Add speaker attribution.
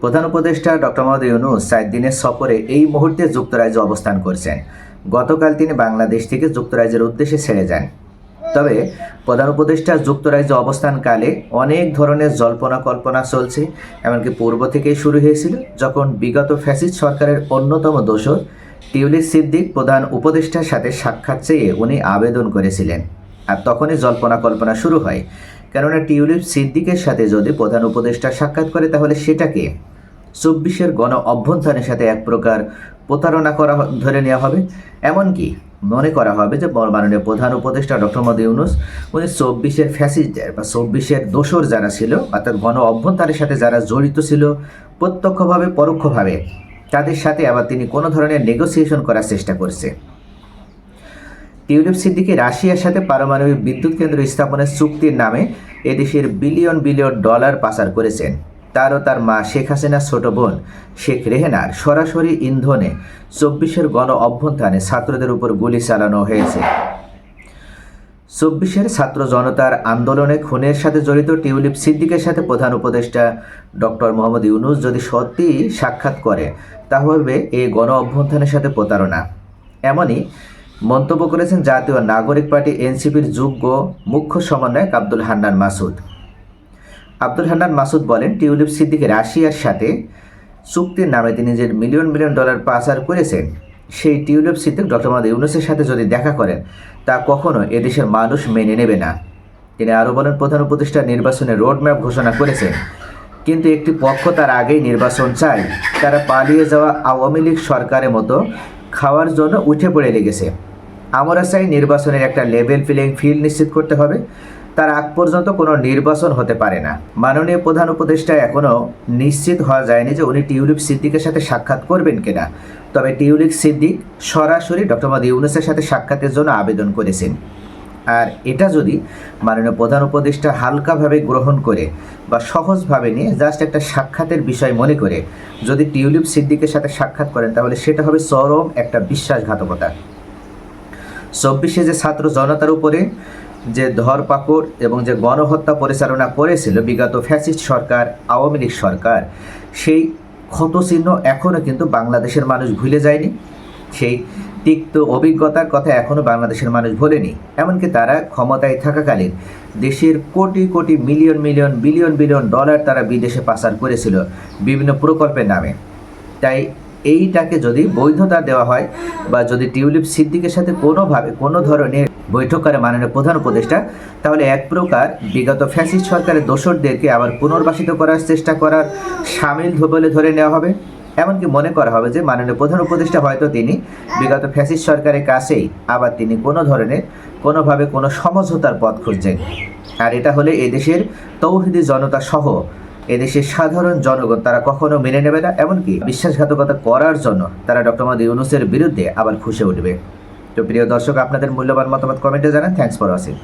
Speaker 1: প্রধান উপদেষ্টা ডক্টর মোহাম্মদ ইউনুস চার দিনের সফরে এই মুহূর্তে যুক্তরাজ্যে অবস্থান করছেন। গতকাল তিনি বাংলাদেশ থেকে যুক্তরাজ্যের উদ্দেশ্যে ছেড়ে যান। তবে প্রধান উপদেষ্টা যুক্তরাজ্যে অবস্থানকালে অনেক ধরনের জল্পনা কল্পনা চলছে, এমনকি পূর্ব থেকেই শুরু হয়েছিল, যখন বিগত ফ্যাসিস্ট সরকারের অন্যতম দোষর টিউলিপ সিদ্দিক, প্রধান উপদেষ্টার সাথে সাক্ষাৎ চেয়ে উনি আবেদন করেছিলেন। আর তখনই জল্পনা কল্পনা শুরু হয়। কেননা টিউলিপ সিদ্দিকের সাথে যদি প্রধান উপদেষ্টা সাক্ষাৎ করে, তাহলে সেটাকে চব্বিশের গণ অভ্যন্থানের সাথে এক প্রকার প্রতারণা করা ধরে নেওয়া হবে। এমনকি মনে করা হবে যে মাননীয় প্রধান উপদেষ্টা ডক্টর মোদী ইউনুস, উনি চব্বিশের ফ্যাসিস্টদের বা চব্বিশের দোসর যারা ছিল, অর্থাৎ গণ অভ্যন্তরের সাথে যারা জড়িত ছিল, প্রত্যক্ষভাবে, পরোক্ষভাবে, তাদের সাথে আবার তিনি কোনো ধরনের নেগোসিয়েশন করার চেষ্টা করছে। টিউলিপ সিদ্দিকি রাশিয়ার সাথে পারমাণবিক বিদ্যুৎ কেন্দ্র স্থাপনের চুক্তির নামে এদেশের বিলিয়ন বিলিয়ন ডলার পাচার করেছেন। তারও তার মা শেখ হাসিনার ছোট বোন শেখ রেহেনার সরাসরি ইন্ধনে চব্বিশের গণ অভ্যন্থানে ছাত্রদের উপর গুলি চালানো হয়েছে। চব্বিশের ছাত্র জনতার আন্দোলনে খুনের সাথে জড়িত টিউলিপ সিদ্দিকের সাথে প্রধান উপদেষ্টা ডক্টর মোহাম্মদ ইউনুস যদি সত্যি সাক্ষাৎ করে, তাহলে এই গণ অভ্যন্থানের সাথে প্রতারণা। এমনই মন্তব্য করেছেন জাতীয় নাগরিক পার্টি এনসিপির যোগ্য মুখ্য সমন্বয়ক আব্দুল হান্নান মাসুদ। আব্দুল হান্নান মাসুদ বলেন, টিউলিপ সিদ্দিক রাশিয়ার সাথে চুক্তির নামে তিনি যে মিলিয়ন মিলিয়ন ডলার পাচার করেছেন, সেই টিউলিপ সিদ্দিক ডক্টর মোহাম্মদ ইউনুসের সাথে যদি দেখা করেন, তা কখনো এদেশের মানুষ মেনে নেবে না। তিনি আরও বলেন, প্রধান উপদেষ্টা নির্বাচনের রোডম্যাপ ঘোষণা করেছেন, কিন্তু একটি পক্ষ তার আগেই নির্বাচন চায়। তারা পালিয়ে যাওয়া আওয়ামী লীগ সরকারের মতো খাওয়ার জন্য উঠে পড়ে লেগেছে। আমরা চাই নির্বাচনের একটা লেভেল ফিলিং ফিল নিশ্চিত করতে হবে। তার আগ পর্যন্ত কোনো নির্বাচন হতে পারে না। মাননীয় প্রধান উপদেষ্টা এখনও নিশ্চিত হওয়া যায়নি যে উনি টিউলিপ সিদ্দিকের সাথে সাক্ষাৎ করবেন কিনা। তবে টিউলিপ সিদ্দিক সরাসরি ডক্টর মোহাম্মদ ইউনুসের সাথে সাক্ষাতের জন্য আবেদন করেছেন। আর এটা যদি মাননীয় প্রধান উপদেষ্টা হালকাভাবে গ্রহণ করে বা সহজভাবে নিয়ে জাস্ট একটা সাক্ষাতের বিষয় মনে করে, যদি টিউলিপ সিদ্দিকের সাথে সাক্ষাৎ করেন, তাহলে সেটা হবে চরম একটা বিশ্বাসঘাতকতা। চব্বিশে যে ছাত্র জনতার উপরে যে ধরপাকড় এবং যে গণহত্যা পরিচালনা করেছিল বিগত ফ্যাসিস্ট সরকার, আওয়ামী লীগ সরকার, সেই ক্ষতচিহ্ন এখনও কিন্তু বাংলাদেশের মানুষ ভুলে যায়নি। সেই তিক্ত অভিজ্ঞতার কথা এখনও বাংলাদেশের মানুষ ভোলেনি। এমনকি তারা ক্ষমতায় থাকাকালীন দেশের crore crore million million billion billion dollar তারা বিদেশে পাচার করেছিল বিভিন্ন প্রকল্পের নামে। তাই এইটাকে যদি বৈধতা দেওয়া হয় বা যদি টিউলিপ সিদ্দিকের সাথে কোনোভাবে কোনো ধরনের বৈঠক করে মাননীয় প্রধান উপদেষ্টা, তাহলে এক প্রকার বিগত ফ্যাসিস্ট সরকারের দোসরদেরকে আবার পুনর্বাসিত করার চেষ্টা করার সামিল বলে ধরে নেওয়া হবে। এমনকি মনে করা হবে যে মাননীয় প্রধান উপদেষ্টা হয়তো তিনি বিগত ফ্যাসিস সরকারের কাছেই আবার তিনি কোনো ধরনের, কোনোভাবে কোনো সমঝোতার পথ খুঁজছেন। আর এটা হলে এদেশের তৌহিদি জনতা সহ এদেশের সাধারণ জনগণ তারা কখনো মেনে নেবে না, এমনকি বিশ্বাসঘাতকতা করার জন্য তারা ডক্টর মোহাম্মদ ইউনুসের বিরুদ্ধে আবার ফুসে উঠবে। তো প্রিয় দর্শক, আপনাদের মূল্যবান মতামত কমেন্টে জানান। Thanks for watching